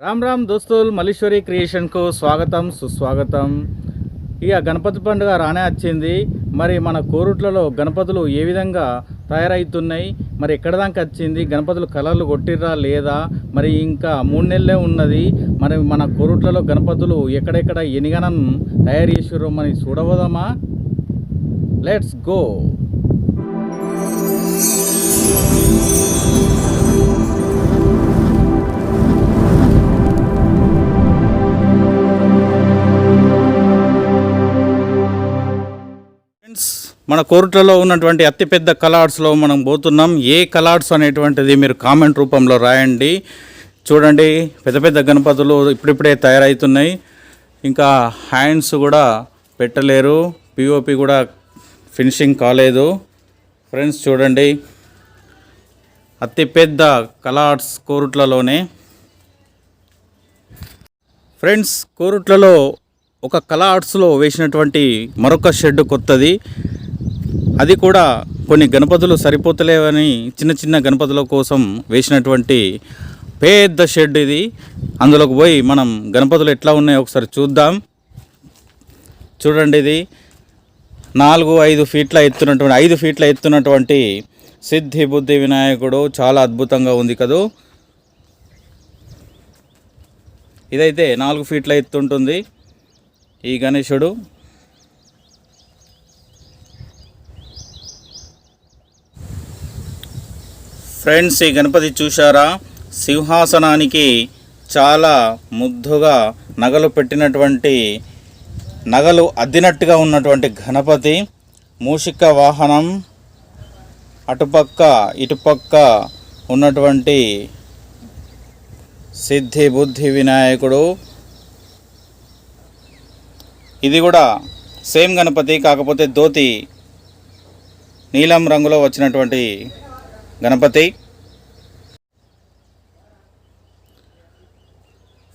రామ్ రామ్ దోస్తులు మల్లీశ్వరి క్రియేషన్కు స్వాగతం సుస్వాగతం. ఇక గణపతి పండుగ రానే వచ్చింది. మరి మన కోరుట్లలో గణపతులు ఏ విధంగా తయారవుతున్నాయి మరి ఎక్కడ దాకా వచ్చింది? గణపతులు కలర్లు కొట్టిర్రా లేదా? మరి ఇంకా మూడు నెలలే ఉన్నది. మరి మన కోరుట్లలో గణపతులు ఎక్కడెక్కడ ఎనిగనం తయారు చేసిర్రో మరి చూడబోదామా? Let's go! మన కోర్టులో ఉన్నటువంటి అతిపెద్ద కలార్డ్స్లో మనం పోతున్నాం. ఏ కలార్డ్స్ అనేటువంటిది మీరు కామెంట్ రూపంలో రాయండి. చూడండి పెద్ద పెద్ద గణపతులు ఇప్పుడిప్పుడే తయారవుతున్నాయి ఇంకా హ్యాండ్స్ కూడా పెట్టలేరు. పిఓపి కూడా ఫినిషింగ్ కాలేదు. ఫ్రెండ్స్ చూడండి. అతిపెద్ద కలాడ్స్ కోరుట్లలోనే. ఫ్రెండ్స్ కోరుట్లలో ఒక కళా ఆర్ట్స్లో వేసినటువంటి మరొక షెడ్ కొత్తది. అది కూడా కొన్ని గణపతులు సరిపోతలేవని చిన్న చిన్న గణపతుల కోసం వేసినటువంటి పెద్ద షెడ్ ఇది. అందులోకి పోయి మనం గణపతులు ఎట్లా ఉన్నాయో ఒకసారి చూద్దాం. చూడండి ఇది. నాలుగు ఐదు ఫీట్ల ఎత్తున్నటువంటి ఐదు ఫీట్ల ఎత్తున్నటువంటి సిద్ధి బుద్ధి వినాయకుడు చాలా అద్భుతంగా ఉంది కదూ. ఇదైతే నాలుగు ఫీట్ల ఎత్తు ఉంటుంది ఈ గణేశుడు. ఫ్రెండ్స్ ఈ గణపతి చూశారా? సింహాసనానికి చాలా ముద్దుగా నగలు పెట్టినటువంటి నగలు అద్దినట్టుగా ఉన్నటువంటి గణపతి. మూషిక వాహనం అటుపక్క ఇటుపక్క ఉన్నటువంటి సిద్ధి బుద్ధి వినాయకుడు. ఇది కూడా సేమ్ గణపతి కాకపోతే ధోతి నీలం రంగులో వచ్చినటువంటి గణపతి.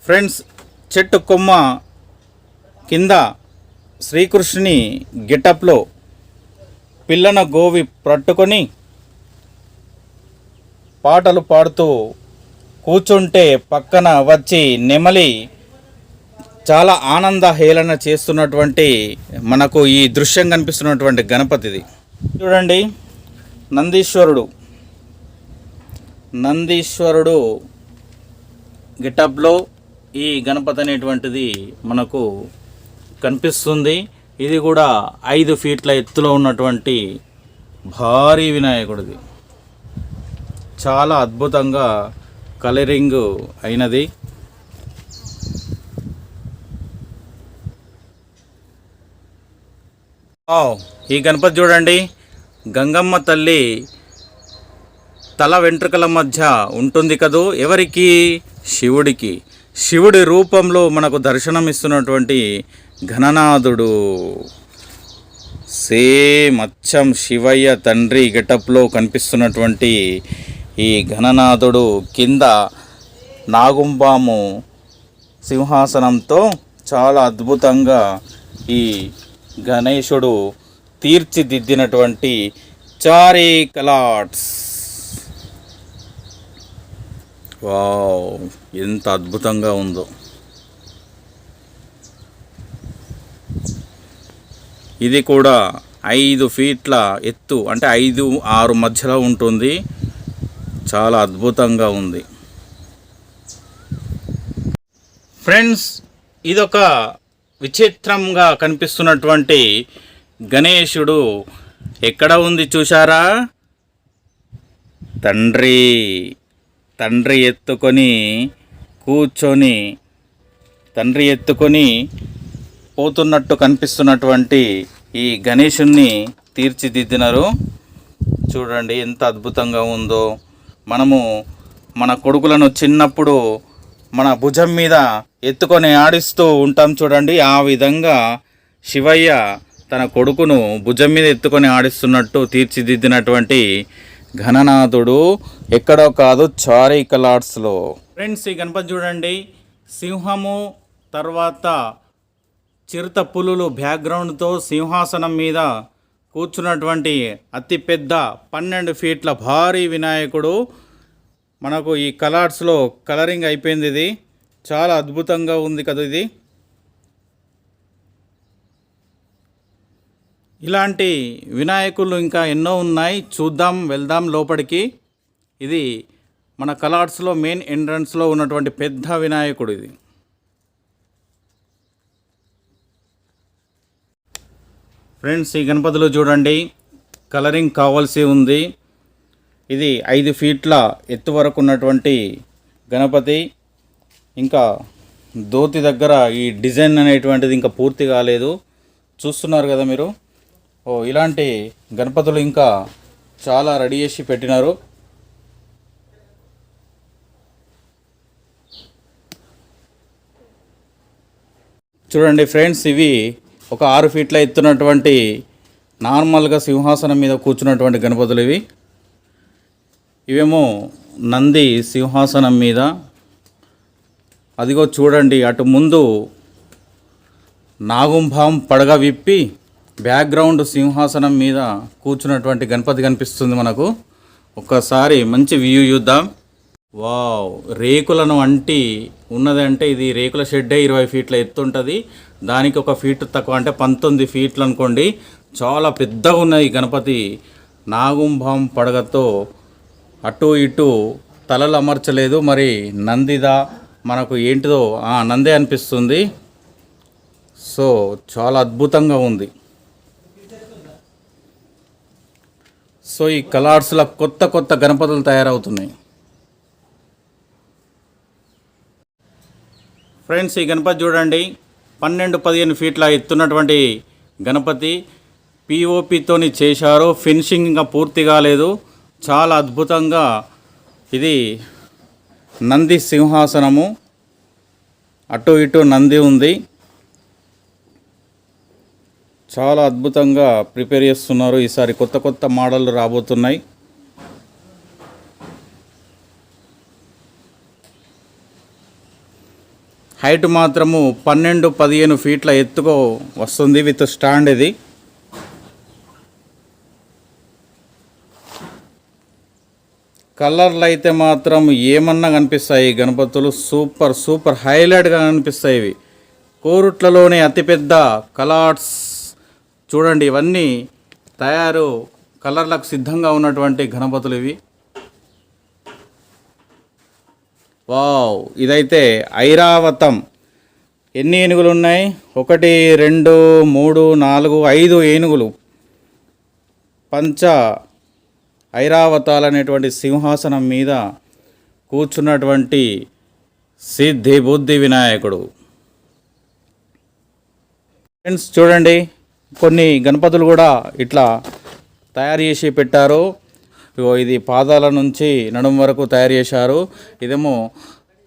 ఫ్రెండ్స్ చెట్టు కొమ్మ కింద శ్రీకృష్ణుని గెటప్లో పిల్లన గోవి పట్టుకొని పాటలు పాడుతూ కూర్చుంటే పక్కన వచ్చి నెమలి చాలా ఆనంద హేళన చేస్తున్నటువంటి మనకు ఈ దృశ్యం కనిపిస్తున్నటువంటి గణపతిది. చూడండి నందీశ్వరుడు నందీశ్వరుడు గిటప్లో ఈ గణపతి అనేటువంటిది మనకు కనిపిస్తుంది. ఇది కూడా ఐదు ఫీట్ల ఎత్తులో ఉన్నటువంటి భారీ వినాయకుడిది. చాలా అద్భుతంగా కలరింగ్ అయినది. ఈ గణపతి చూడండి. గంగమ్మ తల్లి తల వెంట్రుకల మధ్య ఉంటుంది కదూ? ఎవరికి? శివుడికి. శివుడి రూపంలో మనకు దర్శనం ఇస్తున్నటువంటి ఘననాథుడు. సేమ్ అచ్చం శివయ్య తండ్రి గెటప్లో కనిపిస్తున్నటువంటి ఈ ఘననాథుడు కింద నాగుంబాము సింహాసనంతో చాలా అద్భుతంగా ఈ గణేశుడు తీర్చిదిద్దినటువంటి చారీ కలాట్స్ వావ్ ఎంత అద్భుతంగా ఉందో. ఇది కూడా ఐదు ఫీట్ల ఎత్తు అంటే ఐదు ఆరు మధ్యలో ఉంటుంది. చాలా అద్భుతంగా ఉంది. ఫ్రెండ్స్ ఇదొక విచిత్రంగా కనిపిస్తున్నటువంటి గణేశుడు ఎక్కడ ఉంది చూశారా? తండ్రి తండ్రి ఎత్తుకొని కూర్చొని తండ్రి ఎత్తుకొని పోతున్నట్టు కనిపిస్తున్నటువంటి ఈ గణేషుణ్ణి తీర్చిదిద్దినారు. చూడండి ఎంత అద్భుతంగా ఉందో. మనము మన కొడుకులను చిన్నప్పుడు మన భుజం మీద ఎత్తుకొని ఆడిస్తూ ఉంటాం చూడండి. ఆ విధంగా శివయ్య తన కొడుకును భుజం మీద ఎత్తుకొని ఆడిస్తున్నట్టు తీర్చిదిద్దినటువంటి ఘననాథుడు ఎక్కడో కాదు చారికలాడ్స్లో ఫ్రెండ్స్ ఈ గణపతి చూడండి. సింహము తర్వాత చిరుత పులులు బ్యాక్గ్రౌండ్తో సింహాసనం మీద కూర్చున్నటువంటి అతిపెద్ద పన్నెండు ఫీట్ల భారీ వినాయకుడు. మనకు ఈ కలర్స్లో కలరింగ్ అయిపోయింది ఇది. చాలా అద్భుతంగా ఉంది కదా ఇది. ఇలాంటి వినాయకులు ఇంకా ఎన్నో ఉన్నాయి. చూద్దాం వెళ్దాం లోపలికి. ఇది మన కలార్ట్స్లో మెయిన్ ఎంట్రన్స్లో ఉన్నటువంటి పెద్ద వినాయకుడు ఇది. ఫ్రెండ్స్ ఈ గణపతులు చూడండి. కలరింగ్ కావాల్సి ఉంది. ఇది ఐదు ఫీట్ల ఎత్తు వరకు ఉన్నటువంటి గణపతి. ఇంకా దోతి దగ్గర ఈ డిజైన్ అనేటువంటిది ఇంకా పూర్తి కాలేదు. చూస్తున్నారు కదా మీరు? ఓ ఇలాంటి గణపతులు ఇంకా చాలా రెడీ చేసి పెట్టినారు. చూడండి ఫ్రెండ్స్ ఇవి ఒక ఆరు ఫీట్ల ఎత్తున్నటువంటి నార్మల్గా సింహాసనం మీద కూర్చున్నటువంటి గణపతులు ఇవి. ఇవేమో నంది సింహాసనం మీద. అదిగో చూడండి అటు ముందు నాగుంభం పడగ విప్పి బ్యాక్గ్రౌండ్ సింహాసనం మీద కూర్చున్నటువంటి గణపతి కనిపిస్తుంది మనకు. ఒక్కసారి మంచి వ్యూ చూద్దాం. వావ్ రేకులను అంటి ఉన్నదంటే ఇది రేకుల షెడ్డే ఇరవై ఫీట్ల ఎత్తు ఉంటుంది. దానికి ఒక ఫీట్ తక్కువ అంటే పంతొమ్మిది ఫీట్లు అనుకోండి. చాలా పెద్దగా ఉన్నది గణపతి. నాగుంభం పడగతో అటు ఇటు తలలు అమర్చలేదు. మరి నందిదా మనకు ఏంటిదో ఆ, నందే అనిపిస్తుంది. సో చాలా అద్భుతంగా ఉంది. సో ఈ కలార్స్లో కొత్త కొత్త గణపతులు తయారవుతున్నాయి. ఫ్రెండ్స్ ఈ గణపతి చూడండి. పన్నెండు పదిహేను ఫీట్ల ఎత్తున్నటువంటి గణపతి పిఓపితోని చేశారు. ఫినిషింగ్ ఇంకా పూర్తి కాలేదు. చాలా అద్భుతంగా ఇది నంది సింహాసనము. అటు ఇటు నంది ఉంది. చాలా అద్భుతంగా ప్రిపేర్ చేస్తున్నారు. ఈసారి కొత్త కొత్త మోడళ్ళు రాబోతున్నాయి. హైట్ మాత్రము పన్నెండు పదిహేను ఫీట్ల ఎత్తుకో వస్తుంది విత్ స్టాండ్ ఇది. కలర్లు అయితే మాత్రం ఏమన్నా కనిపిస్తాయి. గణపతులు సూపర్ సూపర్ హైలైట్గా కనిపిస్తాయి ఇవి. కోరుట్లలోనే అతిపెద్ద కలాట్స్ చూడండి ఇవన్నీ తయారు కలర్లకు సిద్ధంగా ఉన్నటువంటి గణపతులు ఇవి. వావ్ ఇదైతే ఐరావతం. ఎన్ని ఏనుగులు ఉన్నాయి ఒకటి రెండు మూడు నాలుగు ఐదు ఏనుగులు. పంచ ఐరావతాలు అనేటువంటి సింహాసనం మీద కూర్చున్నటువంటి సిద్ధి బుద్ధి వినాయకుడు. ఫ్రెండ్స్ చూడండి కొన్ని గణపతులు కూడా ఇట్లా తయారు చేసి పెట్టారు. ఇగో ఇది పాదాల నుంచి నడుం వరకు తయారు చేశారు. ఇదేమో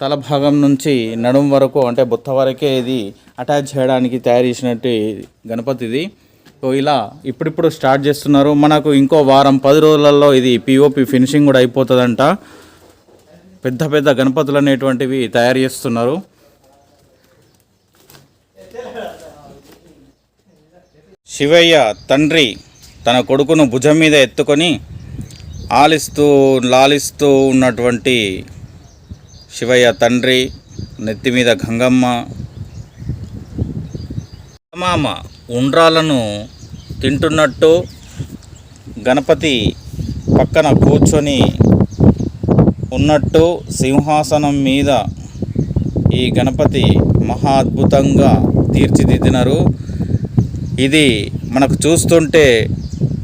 తల భాగం నుంచి నడుం వరకు అంటే బుత్త వరకే ఇది అటాచ్ చేయడానికి తయారు చేసినట్టు గణపతి ఇది. సో ఇలా ఇప్పుడిప్పుడు స్టార్ట్ చేస్తున్నారు. మనకు ఇంకో వారం పది రోజులలో ఇది పిఓపి ఫినిషింగ్ కూడా అయిపోతుందంట. పెద్ద పెద్ద గణపతులు అనేటువంటివి తయారు చేస్తున్నారు. శివయ్య తండ్రి తన కొడుకును భుజం మీద ఎత్తుకొని ఆలిస్తూ లాలిస్తూ ఉన్నటువంటి శివయ్య తండ్రి నెత్తి మీద గంగమ్మ. మామ ఉండ్రాలను తింటున్నట్టు గణపతి పక్కన కూర్చొని ఉన్నట్టు సింహాసనం మీద ఈ గణపతి మహా అద్భుతంగా తీర్చిదిద్దినారు. ఇది మనకు చూస్తుంటే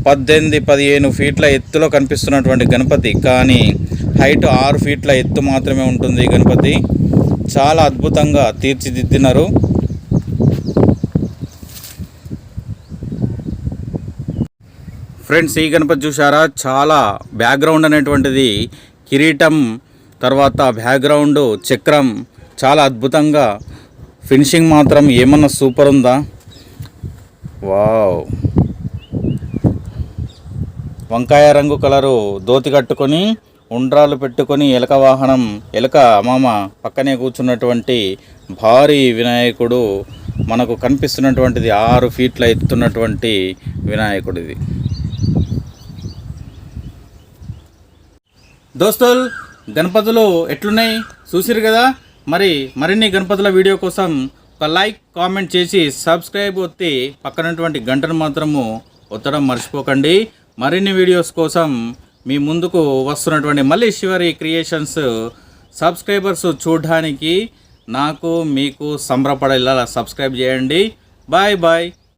పద్దెనిమిది పదిహేను ఫీట్ల ఎత్తులో కనిపిస్తున్నటువంటి గణపతి కానీ హైట్ ఆరు ఫీట్ల ఎత్తు మాత్రమే ఉంటుంది ఈ గణపతి. చాలా అద్భుతంగా తీర్చిదిద్దినారు. ఫ్రెండ్స్ ఈ గణపతి చూసారా చాలా బ్యాక్గ్రౌండ్ అనేటువంటిది కిరీటం తర్వాత బ్యాక్గ్రౌండ్ చక్రం చాలా అద్భుతంగా. ఫినిషింగ్ మాత్రం ఏమన్నా సూపర్ ఉందా? వావ్. వంకాయ రంగు కలరు దోతి కట్టుకొని ఉండ్రాలు పెట్టుకొని ఎలక వాహనం ఎలక మామ పక్కనే కూర్చున్నటువంటి భారీ వినాయకుడు మనకు కనిపిస్తున్నటువంటిది ఆరు ఫీట్ల ఎత్తున్నటువంటి వినాయకుడిది దోస్తుల్ దోస్తులు గణపతులు ఎట్లున్నాయి? చూసిరు కదా? మరి మరిన్ని గణపతుల వీడియో కోసం ఒక లైక్ కామెంట్ చేసి సబ్స్క్రైబ్ ఒత్తి పక్కనటువంటి గంటను మాత్రము ఒత్తడం మర్చిపోకండి. మరిన్ని వీడియోస్ కోసం మీ ముందుకు వస్తున్నటువంటి మళ్ళీ శివరి క్రియేషన్స్ సబ్స్క్రైబర్స్ చూడడానికి నాకు మీకు సంబరపడేలా సబ్స్క్రైబ్ చేయండి. Bye bye.